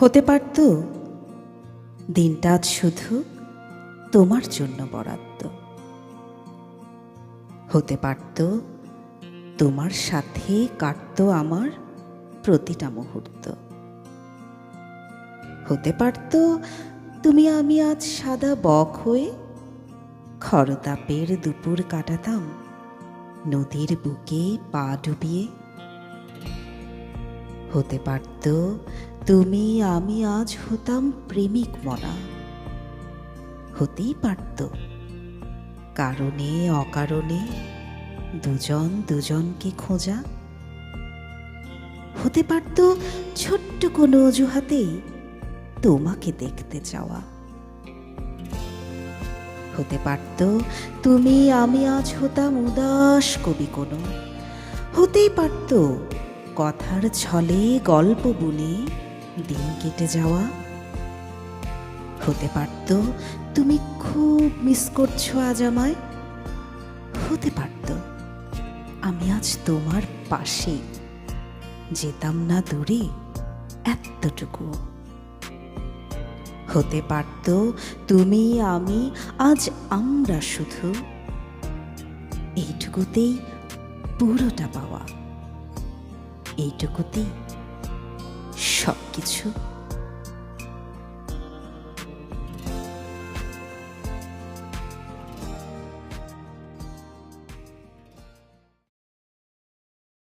হতে পারত দিনটা আজ শুধু তোমার জন্য বরাদ্দ। হতে পারত তোমার সাথে কাটতো আমার প্রতিটা মুহূর্ত। হতে পারত তুমি আমি আজ সাদা বক হয়ে খরতাপের দুপুর কাটাতাম, নদীর বুকে পা ডুবিয়ে হতে পারত, তুমি, আমি আজ হতাম প্রেমিক মনা। হতেই পারত। কারণে, অকারণে, দুজন দুজনকে খোঁজা। হতে পারত ছোট্ট কোনো অজুহাতেই তোমাকে দেখতে চাওয়া। হতে পারত তুমি, আমি আজ হতাম উদাস কবি কোনো। হতেই পারত কথার ছলে গল্প বলে, দিন কেটে যাওয়া। হতে পারত তুমি খুব মিস করছ আজ আমায়। হতে পারত আমি আজ তোমার পাশে যেতাম না দূরে এতটুকু। হতে পারত তুমি, আমি, আজ আমরা শুধু। এইটুকুতেই পুরোটা পাওয়া। এইটুকুতেই সব কিছু